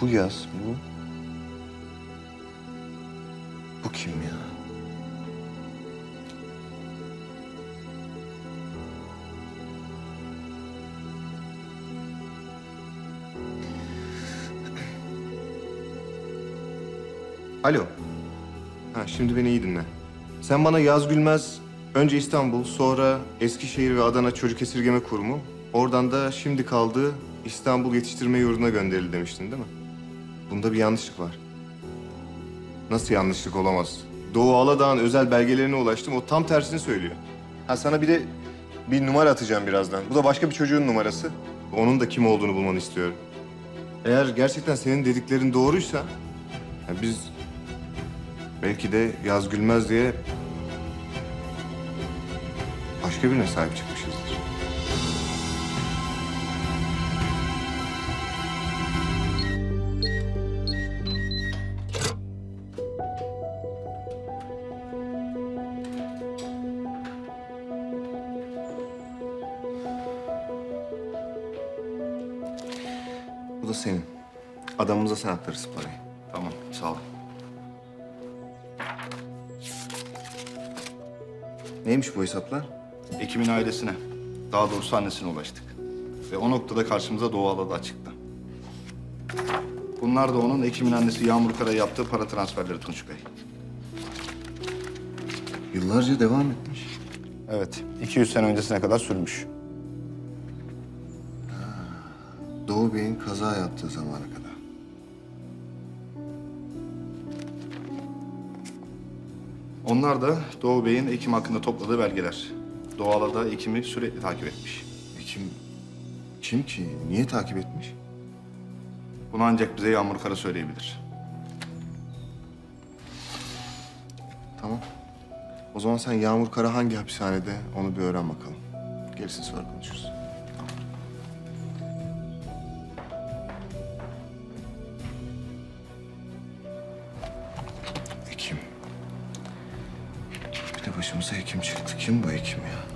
Bu yaz bu. Bu kim ya? Alo. Ha, şimdi beni iyi dinle. Sen bana Yaz Gülmez, önce İstanbul, sonra Eskişehir ve Adana Çocuk Esirgeme Kurumu, oradan da şimdi kaldığı İstanbul Yetiştirme Yurdu'na gönderildi demiştin değil mi? Bunda bir yanlışlık var. Nasıl yanlışlık olamaz? Doğu Aladağ'ın özel belgelerine ulaştım. O tam tersini söylüyor. Ha sana bir de bir numara atacağım birazdan. Bu da başka bir çocuğun numarası. Onun da kim olduğunu bulmanı istiyorum. Eğer gerçekten senin dediklerin doğruysa... ya biz belki de Yaz Gülmez diye başka birine sahip çıkmışızdır. Bu da senin. Adamımıza sen aktarırsın parayı. Tamam, sağ ol. Neymiş bu hesaplar? Ekim'in ailesine, daha doğrusu annesine ulaştık. Ve o noktada karşımıza Doğu Aladağ çıktı. Bunlar da onun Ekim'in annesi Yağmur Kara'ya yaptığı para transferleri Tunç Bey. Yıllarca devam etmiş. Evet, 200 sene öncesine kadar sürmüş. Doğu Bey'in kaza yaptığı zamana kadar. Onlar da Doğu Bey'in Ekim hakkında topladığı belgeler. Doğu Aladağ Ekim'i sürekli takip etmiş. E kim, kim ki? Niye takip etmiş? Bunu ancak bize Yağmur Kara söyleyebilir. Tamam. O zaman sen Yağmur Kara hangi hapishanede onu bir öğren bakalım. Gerisini sonra konuşuruz. Başımıza Ekim çıktı. Kim bu Ekim ya?